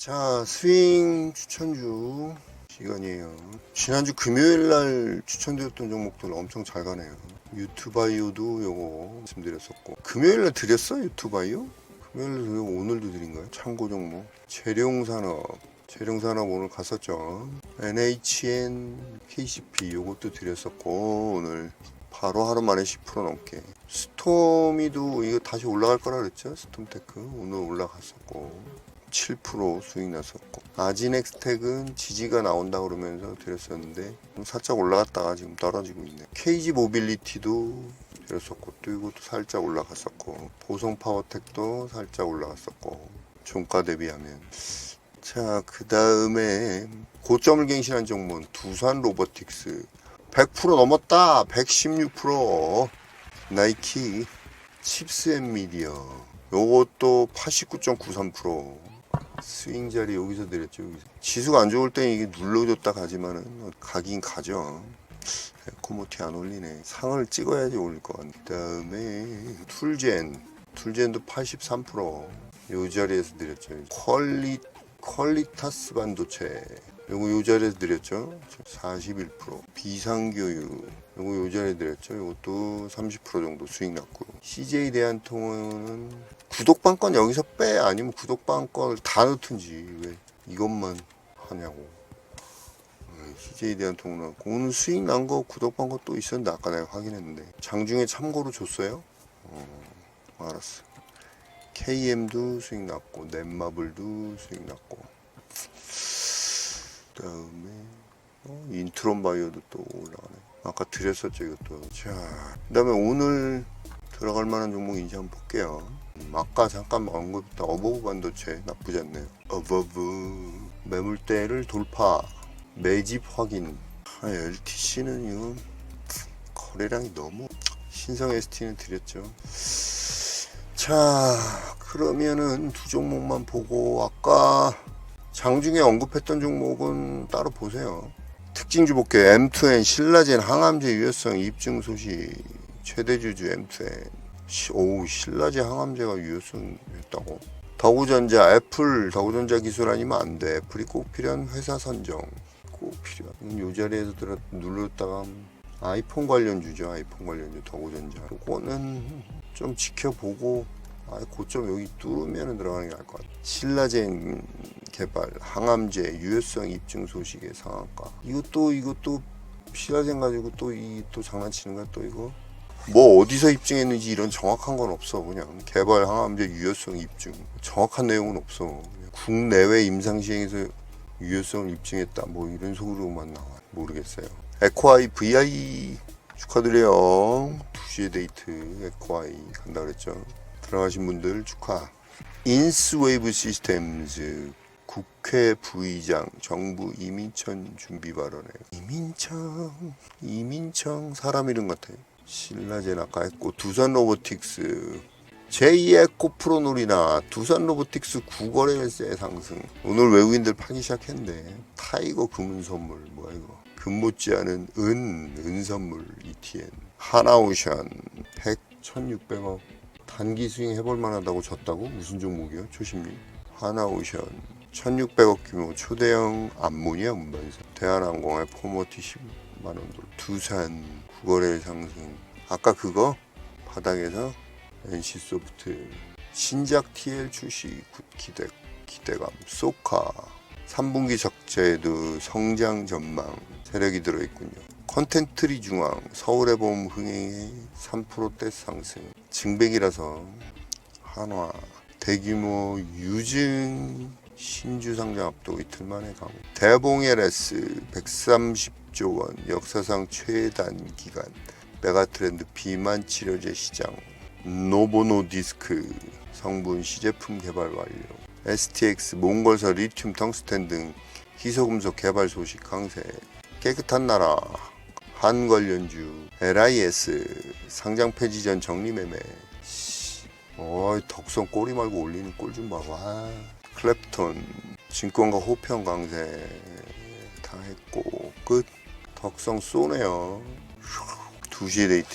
자, 스윙 추천주 시간이에요. 지난주 금요일 날 추천드렸던 종목들 엄청 잘 가네요. 유튜바이오도 요거 말씀드렸었고. 금요일 날 드렸어? 유튜바이오? 금요일 날 드리고 오늘도 드린가요? 참고 종목. 재룡산업. 재룡산업 오늘 갔었죠. NHN KCP 요것도 드렸었고, 오늘 바로 하루 만에 10% 넘게. 스톰이도 이거 다시 올라갈 거라 그랬죠? 스톰테크. 오늘 올라갔었고. 7% 수익 났었고. 아지넥스텍은 지지가 나온다 그러면서 드렸었는데 살짝 올라갔다가 지금 떨어지고 있네. KG 모빌리티도 드렸었고 또 이것도 살짝 올라갔었고 보성 파워텍도 살짝 올라갔었고 종가 대비하면. 자 그 다음에 고점을 갱신한 종목은 두산 로보틱스. 100% 넘었다! 116% 나이키 칩스 앤 미디어. 요것도 89.93% 스윙 자리 여기서 드렸죠. 여기서. 지수가 안 좋을 때 이게 눌러줬다 가지만은 가긴 가죠. 에코모티 안 올리네. 상을 찍어야지 올릴 것 같네. 그다음에 툴젠, 툴젠도 83%. 요 자리에서 드렸죠. 퀄리 퀄리타스 반도체. 요거 요 자리에서 드렸죠. 41%. 비상교육. 요거 요 자리에 드렸죠. 요것도 30% 정도 수익 났고요. CJ 대한통운은 구독방권 여기서 빼 아니면 구독방권을 다 넣든지 왜 이것만 하냐고. 어, CJ 대한통운은 오늘 수익 난 거 구독방권 또 있었는데 아까 내가 확인했는데 장중에 참고로 줬어요. 어, 알았어. KM도 수익 났고 넷마블도 수익 났고 그 다음에 어, 인트론 바이오도 또 올라가네. 아까 드렸었죠 이것도. 자, 그 다음에 오늘 들어갈 만한 종목 인지 한번 볼게요. 음, 아까 잠깐 언급했던 어버브 반도체 나쁘지 않네요. 어버브 매물대를 돌파 매집 확인. 아, LTC는 이거 거래량이 너무 신성 ST는 드렸죠. 자, 그러면은 두 종목만 보고 아까 장중에 언급했던 종목은 따로 보세요. 특징주 볼게요. M2N 신라젠 항암제 유효성 입증 소식 최대 주주 M2N 시- 오우 신라제 항암제가 유효성이었다고 더구전자 애플 더구전자 기술 아니면 안 돼 애플이 꼭 필요한 회사 선정 꼭 필요한 요 자리에서 들어 눌렀다가 아이폰 관련주죠 아이폰 관련주 더구전자 요거는 좀 지켜보고 아, 고점 여기 뚫으면 들어가는 게 나을 것 같아. 신라젠 개발, 항암제, 유효성 입증 소식의 상한가. 이것도 이것도 신라젠 가지고 또 이또 장난치는 거야 또 이거. 뭐 어디서 입증했는지 이런 정확한 건 없어. 그냥 개발 항암제 유효성 입증. 정확한 내용은 없어. 국내외 임상 시행에서 유효성을 입증했다. 뭐 이런 소리로만 나와. 모르겠어요. 에코아이 VI 축하드려요. 2시에 데이트 에코아이 간다 그랬죠. 들어가신 분들 축하. 인스웨이브 시스템즈 국회 부의장 정부 이민천 준비 발언에. 이민청 이민청 사람 이름 같아요 신라젠 아까 했고 두산 로보틱스. 제2의 코프로놀이나 두산 로보틱스 구거래세 상승. 오늘 외국인들 파기 시작했네. 타이거 금은 선물. 뭐야 이거? 금 못지 않은 은, 은 선물 ETN 하나오션. 100, 1600억. 단기 수익 해볼 만하다고 졌다고? 무슨 종목이요? 초심리 하나오션. 1600억 규모. 초대형 암모니아 운반선 대한항공의 포모티 10 만원 돌 두산 구거래 상승. 아까 그거? 바닥에서 NC소프트. 신작 TL 출시. 굿 기대 기대감. 소카. 3분기 적재에도 성장 전망. 세력이 들어있군요. 컨텐트리 중앙. 서울의 봄 흥행의 3%대 상승. 증백이라서 한화. 대규모 유증 신주 상장 앞두고 이틀 만에 가고 대봉 LS 130 조 원 역사상 최단 기간 메가트렌드 비만 치료제 시장 노보노 디스크 성분 시제품 개발 완료 STX 몽골서 리튬 텅스텐 등 희소금속 개발 소식 강세 깨끗한 나라 한 관련주 LIS 상장 폐지 전 정리 매매. 씨, 어이 덕성 꼬리 말고 올리는 꼴 좀 봐봐. 아, 클랩톤 증권가 호평 강세. 다 했고 끝 덕성 쏘네요 2시에 데이트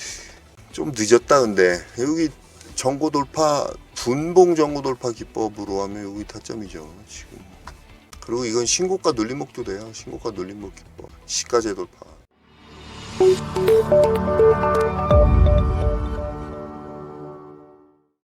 좀 늦었다 근데 여기 정고 돌파 분봉 정고 돌파 기법으로 하면 여기 타점이죠 지금 그리고 이건 신고가 눌림목도 돼요. 신고가 눌림목 기법. 시가제 돌파.